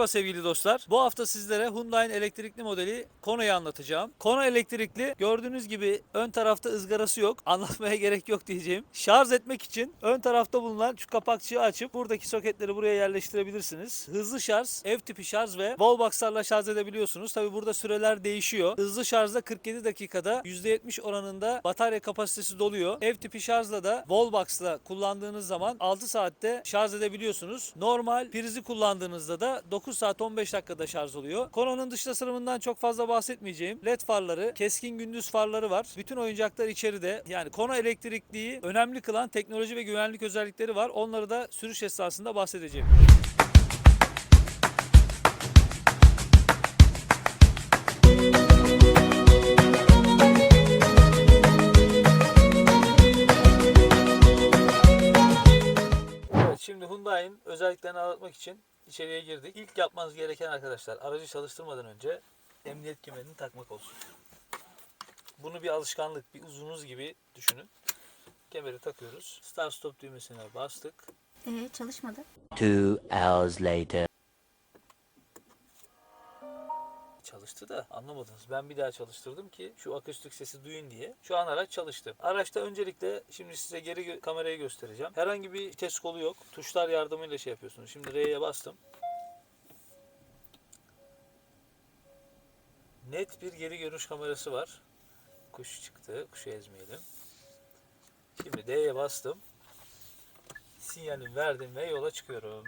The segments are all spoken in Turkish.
Merhaba sevgili dostlar. Bu hafta sizlere Hyundai'nin elektrikli modeli Kono'yu anlatacağım. Kono elektrikli gördüğünüz gibi ön tarafta ızgarası yok. Anlatmaya gerek yok diyeceğim. Şarj etmek için ön tarafta bulunan şu kapakçığı açıp buradaki soketleri buraya yerleştirebilirsiniz. Hızlı şarj, ev tipi şarj ve wallbox'larla şarj edebiliyorsunuz. Tabi burada süreler değişiyor. Hızlı şarjda 47 dakikada %70 oranında batarya kapasitesi doluyor. Ev tipi şarjla da wallbox'la kullandığınız zaman 6 saatte şarj edebiliyorsunuz. Normal prizi kullandığınızda da 9 saat 15 dakikada şarj oluyor. Kono'nun dış tasarımından çok fazla bahsetmeyeceğim. LED farları, keskin gündüz farları var. Bütün oyuncaklar içeride. Yani Kono elektrikliği önemli kılan teknoloji ve güvenlik özellikleri var. Onları da sürüş esnasında bahsedeceğim. Özelliklerini anlatmak için içeriye girdik. İlk yapmanız gereken arkadaşlar aracı çalıştırmadan önce emniyet kemerini takmak olsun. Bunu bir alışkanlık, bir uzunuz gibi düşünün. Kemeri takıyoruz. Start stop düğmesine bastık. Ee, çalışmadı. Two hours later. Çalıştı da anlamadınız. Ben bir daha çalıştırdım ki şu akustik sesi duyun diye. Şu an araç çalıştı. Araçta öncelikle şimdi size geri gö- kamerayı göstereceğim. Herhangi bir vites kolu yok. Tuşlar yardımıyla şey yapıyorsunuz. Şimdi R'ye bastım. Net bir geri görüş kamerası var. Kuş çıktı. Kuşu ezmeyelim. Şimdi D'ye bastım. Sinyalimi verdim ve yola çıkıyorum.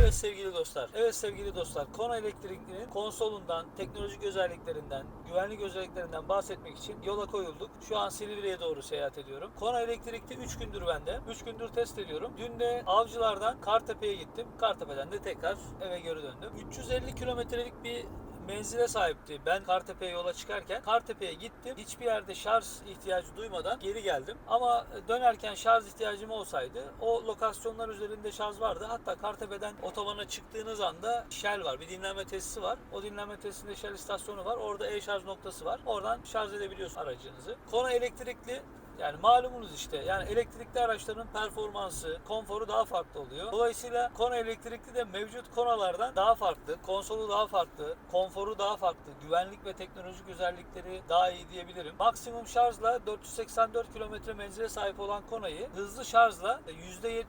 Evet sevgili dostlar. Evet sevgili dostlar. Kona Elektrikli'nin konsolundan, teknolojik özelliklerinden, güvenlik özelliklerinden bahsetmek için yola koyulduk. Şu an Silivri'ye doğru seyahat ediyorum. Kona Elektrikli 3 gündür bende. 3 gündür test ediyorum. Dün de Avcılar'dan Kartepe'ye gittim. Kartepe'den de tekrar eve geri döndüm. 350 kilometrelik bir menzile sahipti. Ben Kartepe'ye yola çıkarken Kartepe'ye gittim. Hiçbir yerde şarj ihtiyacı duymadan geri geldim. Ama dönerken şarj ihtiyacım olsaydı o lokasyonlar üzerinde şarj vardı. Hatta Kartepe'den otobana çıktığınız anda Shell var. Bir dinlenme tesisi var. O dinlenme tesisinde Shell istasyonu var. Orada e-şarj noktası var. Oradan şarj edebiliyorsunuz aracınızı. Kona elektrikli yani malumunuz işte yani elektrikli araçların performansı, konforu daha farklı oluyor. Dolayısıyla Kona elektrikli de mevcut konalardan daha farklı, konsolu daha farklı, konforu daha farklı, güvenlik ve teknolojik özellikleri daha iyi diyebilirim. Maksimum şarjla 484 kilometre menzile sahip olan Kona'yı hızlı şarjla %70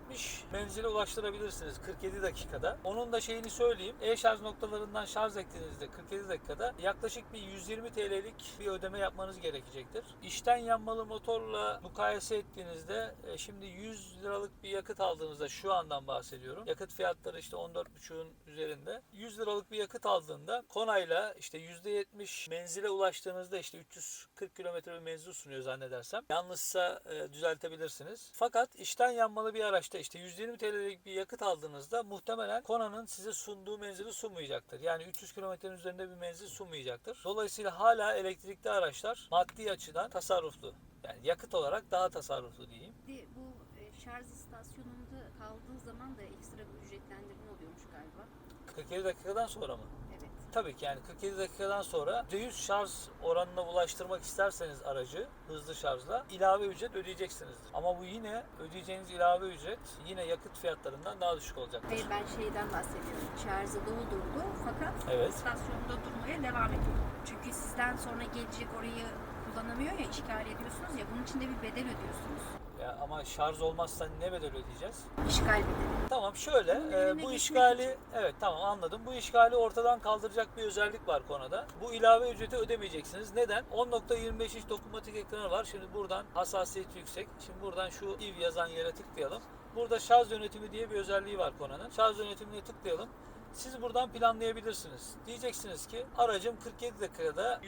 menzile ulaştırabilirsiniz 47 dakikada. Onun da şeyini söyleyeyim. E-şarj noktalarından şarj ettiğinizde 47 dakikada yaklaşık bir 120 TL'lik bir ödeme yapmanız gerekecektir. İşten yanmalı motorla mukayese ettiğinizde e, şimdi 100 liralık bir yakıt aldığınızda şu andan bahsediyorum. Yakıt fiyatları işte 14,5'un üzerinde. 100 liralık bir yakıt aldığında Konayla işte %70 menzile ulaştığınızda işte 340 kilometre bir menzil sunuyor zannedersem. Yanlışsa e, düzeltebilirsiniz. Fakat işten yanmalı bir araçta işte 120 TL'lik bir yakıt aldığınızda muhtemelen Kona'nın size sunduğu menzili sunmayacaktır. Yani 300 kilometrenin üzerinde bir menzil sunmayacaktır. Dolayısıyla hala elektrikli araçlar maddi açıdan tasarruflu. Yani yakıt olarak daha tasarruflu diyeyim. De bu e, şarj istasyonunda kaldığı zaman da ekstra bir ücretlendirme oluyormuş galiba. 47 dakikadan sonra mı? Evet. Tabii ki yani 47 dakikadan sonra %100 şarj oranına ulaştırmak isterseniz aracı hızlı şarjla ilave ücret ödeyeceksinizdir. Ama bu yine ödeyeceğiniz ilave ücret yine yakıt fiyatlarından daha düşük olacaktır. Hayır ben şeyden bahsediyorum. Şarjı doldurdu fakat Evet. istasyonda durmaya devam ediyor. Çünkü sizden sonra gelecek orayı kullanamıyor ya işgal ediyorsunuz ya bunun için de bir bedel ödüyorsunuz. Ya ama şarj olmazsa ne bedel ödeyeceğiz? İşgal bedeli. Tamam şöyle e, bu işgali evet tamam anladım. Bu işgali ortadan kaldıracak bir özellik var konuda. Bu ilave ücreti ödemeyeceksiniz. Neden? 10.25 inç dokunmatik ekranı var. Şimdi buradan hassasiyeti yüksek. Şimdi buradan şu IV yazan yere tıklayalım. Burada şarj yönetimi diye bir özelliği var konunun. Şarj yönetimine tıklayalım. Siz buradan planlayabilirsiniz. Diyeceksiniz ki aracım 47 dakikada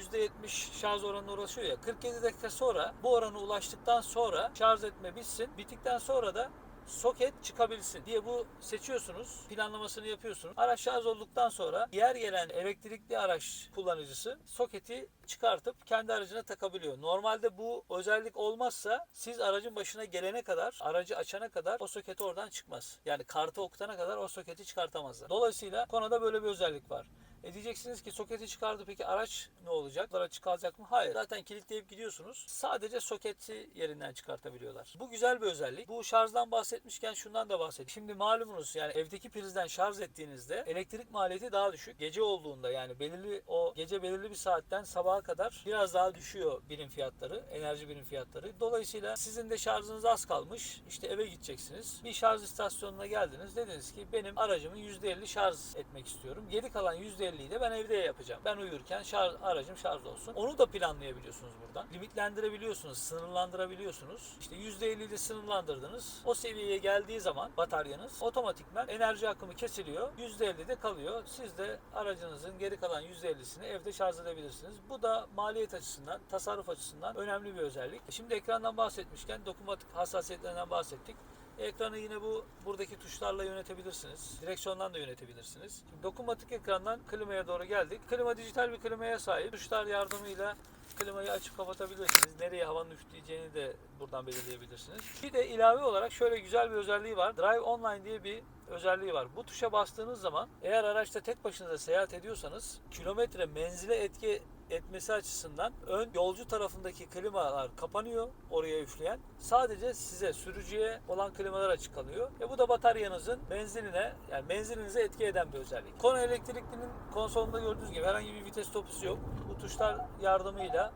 %70 şarj oranına ulaşıyor ya. 47 dakika sonra bu orana ulaştıktan sonra şarj etme bitsin. Bittikten sonra da soket çıkabilsin diye bu seçiyorsunuz. Planlamasını yapıyorsunuz. Araç şarj olduktan sonra diğer gelen elektrikli araç kullanıcısı soketi çıkartıp kendi aracına takabiliyor. Normalde bu özellik olmazsa siz aracın başına gelene kadar, aracı açana kadar o soket oradan çıkmaz. Yani kartı okutana kadar o soketi çıkartamazlar. Dolayısıyla konuda böyle bir özellik var. E diyeceksiniz ki soketi çıkardı peki araç ne olacak? Araç kalacak mı? Hayır. Zaten kilitleyip gidiyorsunuz. Sadece soketi yerinden çıkartabiliyorlar. Bu güzel bir özellik. Bu şarjdan bahsetmişken şundan da bahsedeyim. Şimdi malumunuz yani evdeki prizden şarj ettiğinizde elektrik maliyeti daha düşük. Gece olduğunda yani belirli o gece belirli bir saatten sabaha kadar biraz daha düşüyor birim fiyatları, enerji birim fiyatları. Dolayısıyla sizin de şarjınız az kalmış. İşte eve gideceksiniz. Bir şarj istasyonuna geldiniz. Dediniz ki benim aracımı %50 şarj etmek istiyorum. Geri kalan %50'yi de ben evde yapacağım. Ben uyurken şarj, aracım şarj olsun. Onu da planlayabiliyorsunuz buradan. Limitlendirebiliyorsunuz, sınırlandırabiliyorsunuz. İşte %50'yi de sınırlandırdınız. O seviyeye geldiği zaman bataryanız otomatikman enerji akımı kesiliyor. %50 de kalıyor. Siz de aracınızın geri kalan %50'sini evde şarj edebilirsiniz. Bu da maliyet açısından, tasarruf açısından önemli bir özellik. Şimdi ekrandan bahsetmişken dokunmatik hassasiyetlerinden bahsettik. Ekranı yine bu buradaki tuşlarla yönetebilirsiniz. Direksiyondan da yönetebilirsiniz. Şimdi dokunmatik ekrandan klimaya doğru geldik. Klima dijital bir klimaya sahip. Tuşlar yardımıyla klimayı açıp kapatabilirsiniz. Nereye havanın üfleyeceğini de buradan belirleyebilirsiniz. Bir de ilave olarak şöyle güzel bir özelliği var. Drive Online diye bir özelliği var. Bu tuşa bastığınız zaman eğer araçta tek başınıza seyahat ediyorsanız kilometre menzile etki etmesi açısından ön yolcu tarafındaki klimalar kapanıyor oraya üfleyen. Sadece size sürücüye olan klimalar açık kalıyor. Ve bu da bataryanızın menziline yani menzilinize etki eden bir özellik. Konu elektriklinin konsolunda gördüğünüz gibi herhangi bir vites topusu yok. Bu tuşlar yardımıyla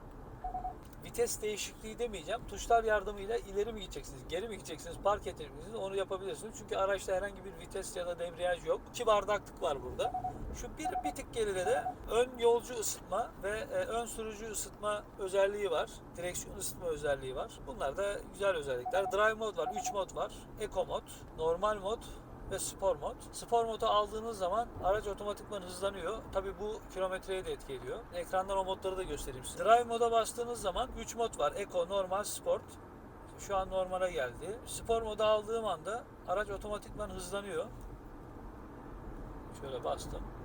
vites değişikliği demeyeceğim. Tuşlar yardımıyla ileri mi gideceksiniz, geri mi gideceksiniz, park edecek misiniz onu yapabilirsiniz. Çünkü araçta herhangi bir vites ya da debriyaj yok. İki bardaklık var burada. Şu bir, bir tık geride de ön yolcu ısıtma ve e, ön sürücü ısıtma özelliği var. Direksiyon ısıtma özelliği var. Bunlar da güzel özellikler. Drive mod var, 3 mod var. Eco mod, normal mod ve spor mod. Spor modu aldığınız zaman araç otomatikman hızlanıyor. Tabi bu kilometreye de etki ediyor. Ekrandan o modları da göstereyim size. Drive moda bastığınız zaman 3 mod var. Eco, normal, sport. Şu an normale geldi. Spor moda aldığım anda araç otomatikman hızlanıyor. Şöyle bastım.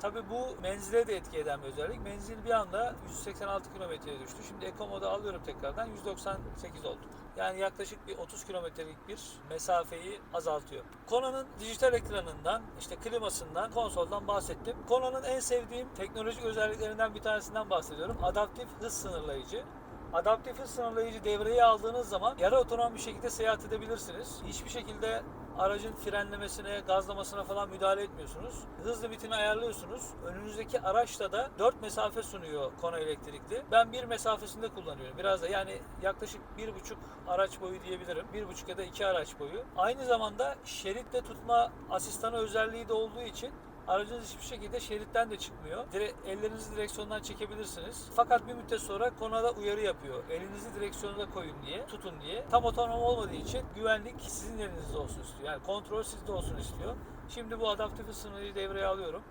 Tabi bu menzile de etki eden bir özellik. Menzil bir anda 186 kilometreye düştü. Şimdi Eco moda alıyorum tekrardan 198 oldu. Yani yaklaşık bir 30 kilometrelik bir mesafeyi azaltıyor. Kona'nın dijital ekranından, işte klimasından, konsoldan bahsettim. Kona'nın en sevdiğim teknolojik özelliklerinden bir tanesinden bahsediyorum. Adaptif hız sınırlayıcı. Adaptif hız sınırlayıcı devreye aldığınız zaman yarı otonom bir şekilde seyahat edebilirsiniz. Hiçbir şekilde aracın frenlemesine, gazlamasına falan müdahale etmiyorsunuz. Hız limitini ayarlıyorsunuz. Önünüzdeki araçla da 4 mesafe sunuyor Kona elektrikli. Ben bir mesafesinde kullanıyorum. Biraz da yani yaklaşık 1,5 araç boyu diyebilirim. 1,5 ya da 2 araç boyu. Aynı zamanda şeritte tutma asistanı özelliği de olduğu için Aracınız hiçbir şekilde şeritten de çıkmıyor. Dire ellerinizi direksiyondan çekebilirsiniz. Fakat bir müddet sonra konada uyarı yapıyor. Elinizi direksiyona koyun diye, tutun diye. Tam otonom olmadığı için güvenlik sizin elinizde olsun istiyor. Yani kontrol sizde olsun istiyor. Şimdi bu adaptif hız sınırıyı devreye alıyorum.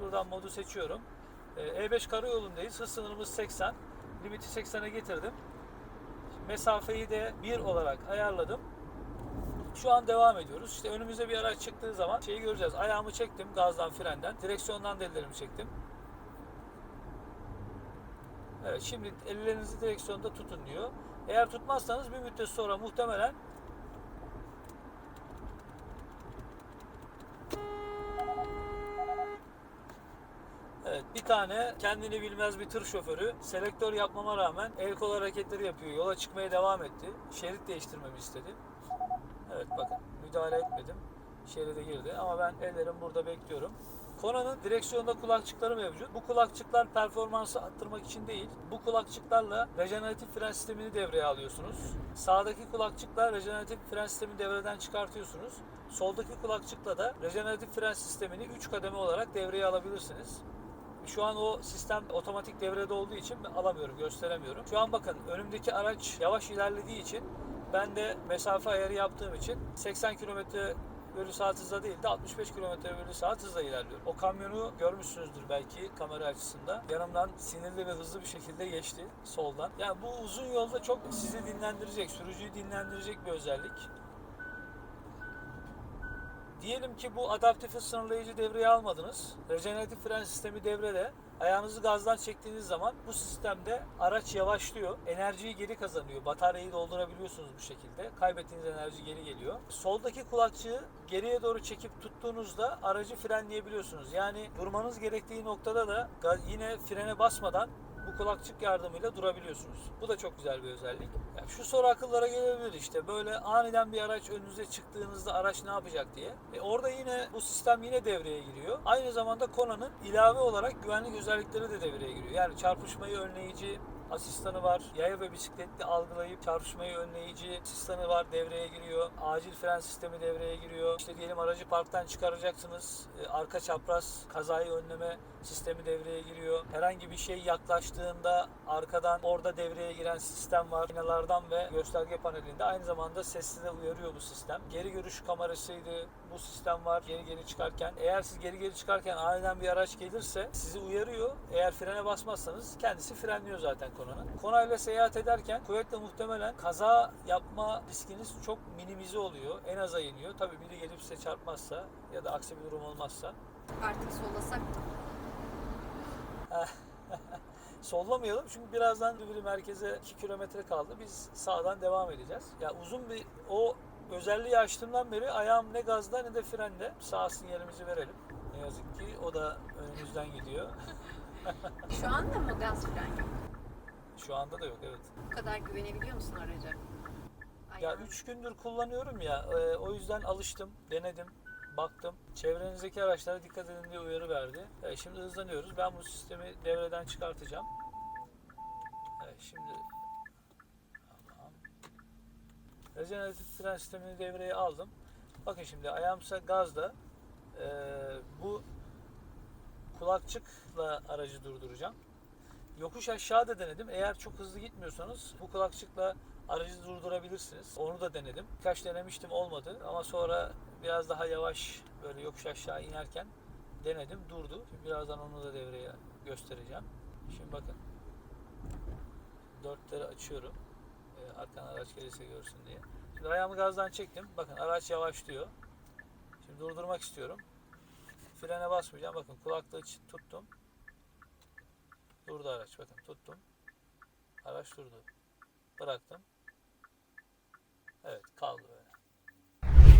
Buradan modu seçiyorum. Ee, E5 karayolundayız. Hız sınırımız 80. Limiti 80'e getirdim. Mesafeyi de 1 olarak ayarladım. Şu an devam ediyoruz. İşte önümüze bir araç çıktığı zaman şeyi göreceğiz. Ayağımı çektim gazdan, frenden. Direksiyondan da ellerimi çektim. Evet şimdi ellerinizi direksiyonda tutun diyor. Eğer tutmazsanız bir müddet sonra muhtemelen Evet bir tane kendini bilmez bir tır şoförü selektör yapmama rağmen el kol hareketleri yapıyor. Yola çıkmaya devam etti. Şerit değiştirmemi istedi. Evet bakın müdahale etmedim. Şeride girdi ama ben ellerim burada bekliyorum. Kona'nın direksiyonda kulakçıkları mevcut. Bu kulakçıklar performansı arttırmak için değil. Bu kulakçıklarla rejeneratif fren sistemini devreye alıyorsunuz. Sağdaki kulakçıkla rejeneratif fren sistemini devreden çıkartıyorsunuz. Soldaki kulakçıkla da rejeneratif fren sistemini 3 kademe olarak devreye alabilirsiniz. Şu an o sistem otomatik devrede olduğu için alamıyorum, gösteremiyorum. Şu an bakın önümdeki araç yavaş ilerlediği için ben de mesafe ayarı yaptığım için 80 km bölü saat hızla değil de 65 km bölü saat hızla ilerliyorum. O kamyonu görmüşsünüzdür belki kamera açısında. Yanımdan sinirli ve hızlı bir şekilde geçti soldan. Yani bu uzun yolda çok sizi dinlendirecek, sürücüyü dinlendirecek bir özellik. Diyelim ki bu adaptif sınırlayıcı devreye almadınız. Rejeneratif fren sistemi devrede. Ayağınızı gazdan çektiğiniz zaman bu sistemde araç yavaşlıyor. Enerjiyi geri kazanıyor. Bataryayı doldurabiliyorsunuz bu şekilde. Kaybettiğiniz enerji geri geliyor. Soldaki kulakçığı geriye doğru çekip tuttuğunuzda aracı frenleyebiliyorsunuz. Yani durmanız gerektiği noktada da yine frene basmadan bu kulakçık yardımıyla durabiliyorsunuz. Bu da çok güzel bir özellik. Yani şu soru akıllara gelebilir işte böyle aniden bir araç önünüze çıktığınızda araç ne yapacak diye. E orada yine bu sistem yine devreye giriyor. Aynı zamanda Kona'nın ilave olarak güvenlik özellikleri de devreye giriyor. Yani çarpışmayı önleyici asistanı var. Yaya ve bisikletli algılayıp çarpışmayı önleyici asistanı var devreye giriyor. Acil fren sistemi devreye giriyor. İşte diyelim aracı parktan çıkaracaksınız. E, arka çapraz kazayı önleme sistemi devreye giriyor. Herhangi bir şey yaklaştığında arkadan orada devreye giren sistem var. Aynalardan ve gösterge panelinde aynı zamanda sesli de uyarıyor bu sistem. Geri görüş kamerasıydı. Bu sistem var geri geri çıkarken. Eğer siz geri geri çıkarken aniden bir araç gelirse sizi uyarıyor. Eğer frene basmazsanız kendisi frenliyor zaten konanın. Konayla seyahat ederken kuvvetle muhtemelen kaza yapma riskiniz çok minimize oluyor. En aza iniyor. Tabii biri gelip size çarpmazsa ya da aksi bir durum olmazsa Artık sollasak Sollamayalım çünkü birazdan biri merkeze 2 kilometre kaldı. Biz sağdan devam edeceğiz. Ya uzun bir o özelliği açtığımdan beri ayağım ne gazda ne de frende. Sağ sinyalimizi verelim. Ne yazık ki o da önümüzden gidiyor. şu anda mı gaz fren yok? Şu anda da yok evet. Bu kadar güvenebiliyor musun araca? Ya Ayağın- 3 gündür kullanıyorum ya e, o yüzden alıştım, denedim, baktım. Çevrenizdeki araçlara dikkat edin diye uyarı verdi. E, şimdi hızlanıyoruz. Ben bu sistemi devreden çıkartacağım. Evet, şimdi tamam. Rejeneratif fren sistemini devreye aldım. Bakın şimdi ayağımsa gazda. E, bu kulakçıkla aracı durduracağım. Yokuş aşağı da denedim. Eğer çok hızlı gitmiyorsanız bu kulakçıkla aracı durdurabilirsiniz. Onu da denedim. Birkaç denemiştim olmadı ama sonra biraz daha yavaş böyle yokuş aşağı inerken denedim durdu. Şimdi birazdan onu da devreye göstereceğim. Şimdi bakın. Dörtleri açıyorum. Ee, arkadan araç gelirse görsün diye. Şimdi ayağımı gazdan çektim. Bakın araç yavaşlıyor. Şimdi durdurmak istiyorum. Frene basmayacağım. Bakın kulaklığı tuttum. Durdu araç. Bakın tuttum. Araç durdu. Bıraktım. Evet kaldı.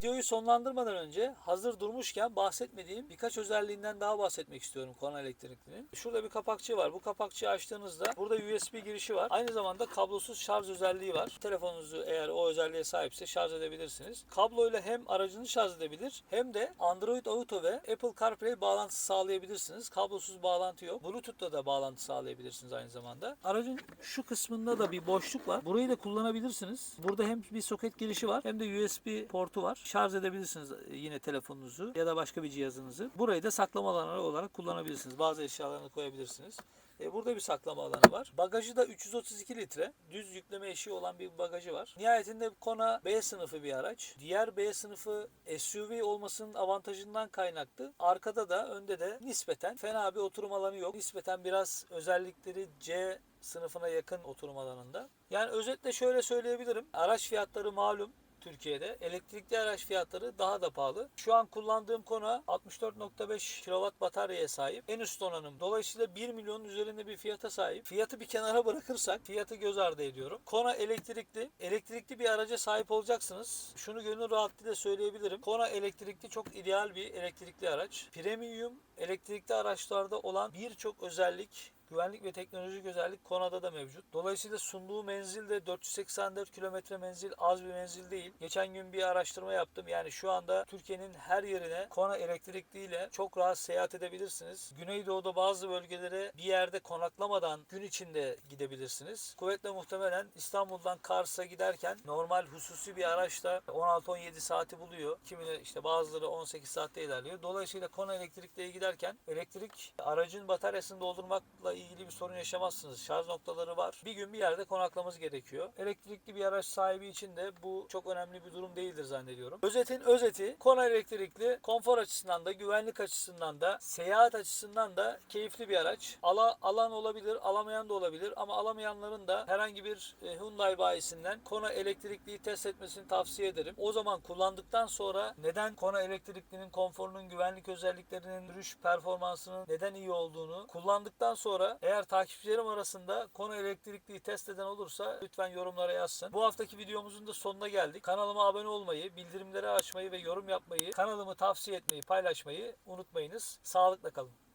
Videoyu sonlandırmadan önce hazır durmuşken bahsetmediğim birkaç özelliğinden daha bahsetmek istiyorum Kona Elektrikli'nin. Şurada bir kapakçı var. Bu kapakçıyı açtığınızda burada USB girişi var. Aynı zamanda kablosuz şarj özelliği var. Telefonunuzu eğer o özelliğe sahipse şarj edebilirsiniz. Kabloyla hem aracını şarj edebilir hem de Android Auto ve Apple CarPlay bağlantısı sağlayabilirsiniz. Kablosuz bağlantı yok. Bluetooth'la da bağlantı sağlayabilirsiniz aynı zamanda. Aracın şu kısmında da bir boşluk var. Burayı da kullanabilirsiniz. Burada hem bir soket girişi var hem de USB portu var. Şarj edebilirsiniz yine telefonunuzu ya da başka bir cihazınızı. Burayı da saklama alanı olarak kullanabilirsiniz. Bazı eşyalarını koyabilirsiniz. E, burada bir saklama alanı var. Bagajı da 332 litre. Düz yükleme eşiği olan bir bagajı var. Nihayetinde Kona B sınıfı bir araç. Diğer B sınıfı SUV olmasının avantajından kaynaklı. Arkada da önde de nispeten fena bir oturum alanı yok. Nispeten biraz özellikleri C sınıfına yakın oturum alanında. Yani özetle şöyle söyleyebilirim. Araç fiyatları malum. Türkiye'de. Elektrikli araç fiyatları daha da pahalı. Şu an kullandığım konu 64.5 kW bataryaya sahip. En üst donanım. Dolayısıyla 1 milyonun üzerinde bir fiyata sahip. Fiyatı bir kenara bırakırsak fiyatı göz ardı ediyorum. Kona elektrikli. Elektrikli bir araca sahip olacaksınız. Şunu gönül rahatlığıyla söyleyebilirim. Kona elektrikli çok ideal bir elektrikli araç. Premium elektrikli araçlarda olan birçok özellik güvenlik ve teknolojik özellik Kona'da da mevcut. Dolayısıyla sunduğu menzil de 484 kilometre menzil az bir menzil değil. Geçen gün bir araştırma yaptım. Yani şu anda Türkiye'nin her yerine Kona elektrikliyle çok rahat seyahat edebilirsiniz. Güneydoğu'da bazı bölgelere bir yerde konaklamadan gün içinde gidebilirsiniz. Kuvvetle muhtemelen İstanbul'dan Kars'a giderken normal hususi bir araçla 16-17 saati buluyor. Kimine işte bazıları 18 saatte ilerliyor. Dolayısıyla Kona elektrikliye giderken elektrik aracın bataryasını doldurmakla ilgili bir sorun yaşamazsınız. Şarj noktaları var. Bir gün bir yerde konaklamanız gerekiyor. Elektrikli bir araç sahibi için de bu çok önemli bir durum değildir zannediyorum. Özetin özeti Kona elektrikli konfor açısından da güvenlik açısından da seyahat açısından da keyifli bir araç. Ala, alan olabilir, alamayan da olabilir ama alamayanların da herhangi bir e, Hyundai bayisinden Kona elektrikliyi test etmesini tavsiye ederim. O zaman kullandıktan sonra neden Kona elektriklinin konforunun, güvenlik özelliklerinin, sürüş performansının neden iyi olduğunu kullandıktan sonra eğer takipçilerim arasında Kona elektrikliyi test eden olursa lütfen yorumlara yazsın. Bu haftaki videomuzun da sonuna geldik. Kanalıma abone olmayı, bildirimleri açmayı ve yorum yapmayı, kanalımı tavsiye etmeyi, paylaşmayı unutmayınız. Sağlıkla kalın.